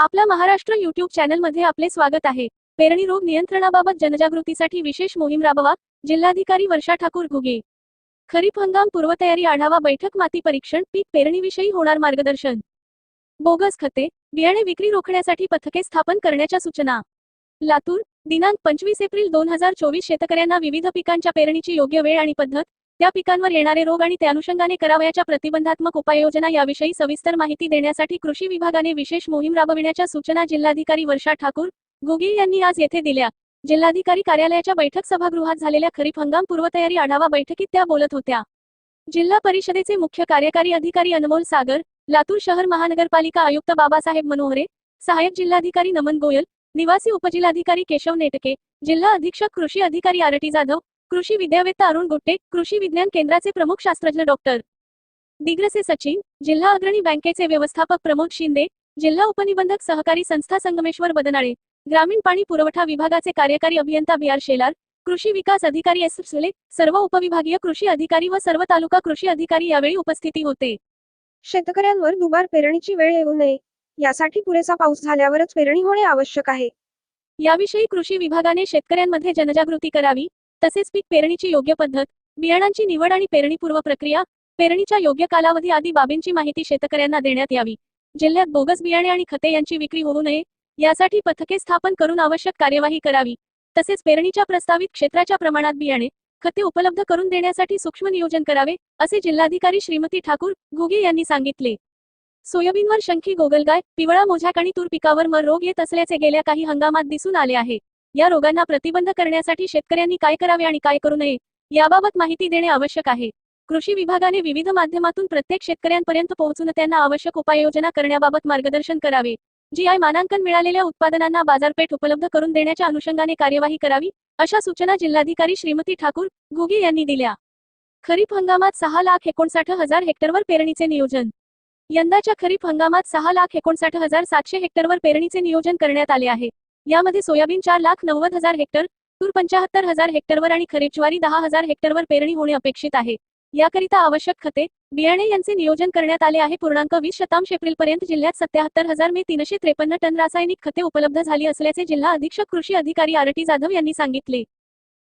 आपला महाराष्ट्र युट्यूब चॅनलमध्ये आपले स्वागत आहे. पेरणी रोग नियंत्रणाबाबत जनजागृतीसाठी विशेष मोहीम राबवा जिल्हाधिकारी वर्षा ठाकूर घुगे. खरीप हंगाम पूर्वतयारी आढावा बैठक माती परीक्षण पीक पेरणीविषयी होणार मार्गदर्शन. बोगस खते बियाणे विक्री रोखण्यासाठी पथके स्थापन करण्याच्या सूचना. लातूर दिनांक पंचवीस एप्रिल दोन हजार चोवीस शेतकऱ्यांना विविध पिकांच्या पेरणीची योग्य वेळ आणि पद्धत त्या पिकांवर येणारे रोग आणि त्या अनुषंगाने करावयाच्या प्रतिबंधात्मक उपाययोजना याविषयी सविस्तर माहिती देण्यासाठी कृषी विभागाने विशेष मोहीम राबविण्याच्या सूचना जिल्हाधिकारी वर्षा ठाकूर गुगे यांनी आज येथे दिल्या. जिल्हाधिकारी कार्यालयाच्या बैठक सभागृहात झालेल्या खरीप हंगाम पूर्वतयारी आढावा बैठकीत त्या बोलत होत्या. जिल्हा परिषदेचे मुख्य कार्यकारी अधिकारी अनमोल सागर लातूर शहर महानगरपालिका आयुक्त बाबासाहेब मनोहरे सहाय्यक जिल्हाधिकारी नमन गोयल निवासी उपजिल्हाधिकारी केशव नेटके जिल्हा अधीक्षक कृषी अधिकारी आरटी जाधव कृषी विद्यावेत्ता अरुण गुट्टे कृषी विज्ञान केंद्राचे प्रमुख शास्त्रज्ञ डॉक्टर. दिग्रसे सचिन जिल्हा अग्रणी बँकेचे व्यवस्थापक प्रमोद शिंदे जिल्हा उपनिबंधक सहकारी संस्था संगमेश्वर बदनाळे ग्रामीण पाणी पुरवठा विभागाचे कार्यकारी अभियंता बी आर शेलार कृषी विकास अधिकारी एस सुले सर्व उपविभागीय कृषी अधिकारी व सर्व तालुका कृषी अधिकारी यावेळी उपस्थिती होते. शेतकऱ्यांवर दुबार पेरणीची वेळ येऊ नये. यासाठी पुरेसा पाऊस झाल्यावरच पेरणी होणे आवश्यक आहे. याविषयी कृषी विभागाने शेतकऱ्यांमध्ये जनजागृती करावी तसेच पीक पेरणीची योग्य पद्धत बियाणांची निवड आणि पेरणीपूर्व प्रक्रिया पेरणीच्या योग्य कालावधी आदी बाबींची माहिती शेतकऱ्यांना देण्यात यावी. जिल्ह्यात बोगस बियाणे आणि खते यांची विक्री होऊ नये यासाठी पथके स्थापन करून आवश्यक कार्यवाही करावी. तसेच पेरणीच्या प्रस्तावित क्षेत्राच्या प्रमाणात बियाणे खते उपलब्ध करून देण्यासाठी सूक्ष्म नियोजन करावे असे जिल्हाधिकारी श्रीमती ठाकूर घुगे यांनी सांगितले. सोयाबीनवर शंखी गोगलगाय पिवळा मोझाक आणि तूर पिकावर मर रोग येत असल्याचे गेल्या काही हंगामात दिसून आले आहे. या रोगांना प्रतिबंध करण्यासाठी शेतकऱ्यांनी काय करावे आणि काय करू नये याबाबत माहिती देणे आवश्यक आहे. कृषी विभागाने विविध माध्यमातून प्रत्येक शेतकऱ्यांपर्यंत पोहोचून त्यांना आवश्यक उपाययोजना करण्याबाबत मार्गदर्शन करावे. जी आय मानांकन मिळालेल्या उत्पादनांना बाजारपेठ उपलब्ध करून देण्याच्या अनुषंगाने कार्यवाही करावी अशा सूचना जिल्हाधिकारी श्रीमती ठाकूर घुगे यांनी दिल्या. खरीप हंगामात सहा लाख एकोणसाठ हजार हेक्टरवर पेरणीचे नियोजन. यंदाच्या खरीप हंगामात सहा लाख एकोणसाठ हजार सातशे हेक्टरवर पेरणीचे नियोजन करण्यात आले आहे. यामध्ये सोयाबीन चार लाख नव्वद हजार हेक्टर तूर पंचाहत्तर हजार हेक्टरवर आणि खरीप ज्वारी दहा हजार हेक्टरवर पेरणी होणे अपेक्षित आहे. याकरिता आवश्यक खते बियाणे यांचे नियोजन करण्यात आले आहे. पूर्णांक वीस शतांश एप्रिल पर्यंत जिल्ह्यात सत्याहत्तर हजार मे तीनशे त्रेपन्न टन रासायनिक खते उपलब्ध झाली असल्याचे जिल्हा अधीक्षक कृषी अधिकारी आरटी जाधव यांनी सांगितले.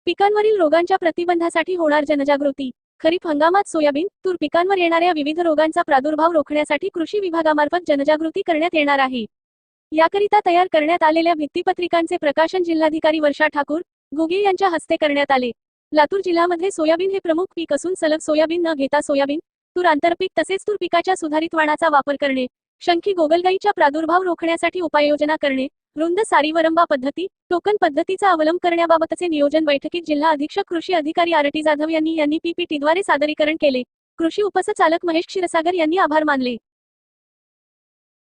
पिकांवरील रोगांच्या प्रतिबंधासाठी होणार जनजागृती खरीप हंगामात सोयाबीन तूर पिकांवर येणाऱ्या विविध रोगांचा प्रादुर्भाव रोखण्यासाठी कृषी विभागामार्फत जनजागृती करण्यात येणार आहे. याकरिता तयार करण्यात आलेल्या भित्तीपत्रिकांचे प्रकाशन जिल्हाधिकारी वर्षा ठाकूर गुगे यांच्या हस्ते करण्यात आले. लातूर जिल्ह्यामध्ये सोयाबीन हे प्रमुख पीक असून सलग सोयाबीन न घेता सोयाबीन तूर आंतरपीक तसेच तूर पिकाच्या सुधारित वाणाचा वापर करणे शंखी गोगलगाईच्या प्रादुर्भाव रोखण्यासाठी उपाययोजना करणे रुंद सारीवरंबा पद्धती टोकन पद्धतीचा अवलंब करण्याबाबतचे नियोजन बैठकीत जिल्हा अधीक्षक कृषी अधिकारी आरटी जाधव यांनी यांनी पीपीटीद्वारे सादरीकरण केले. कृषी उपसचालक महेश क्षीरसागर यांनी आभार मानले.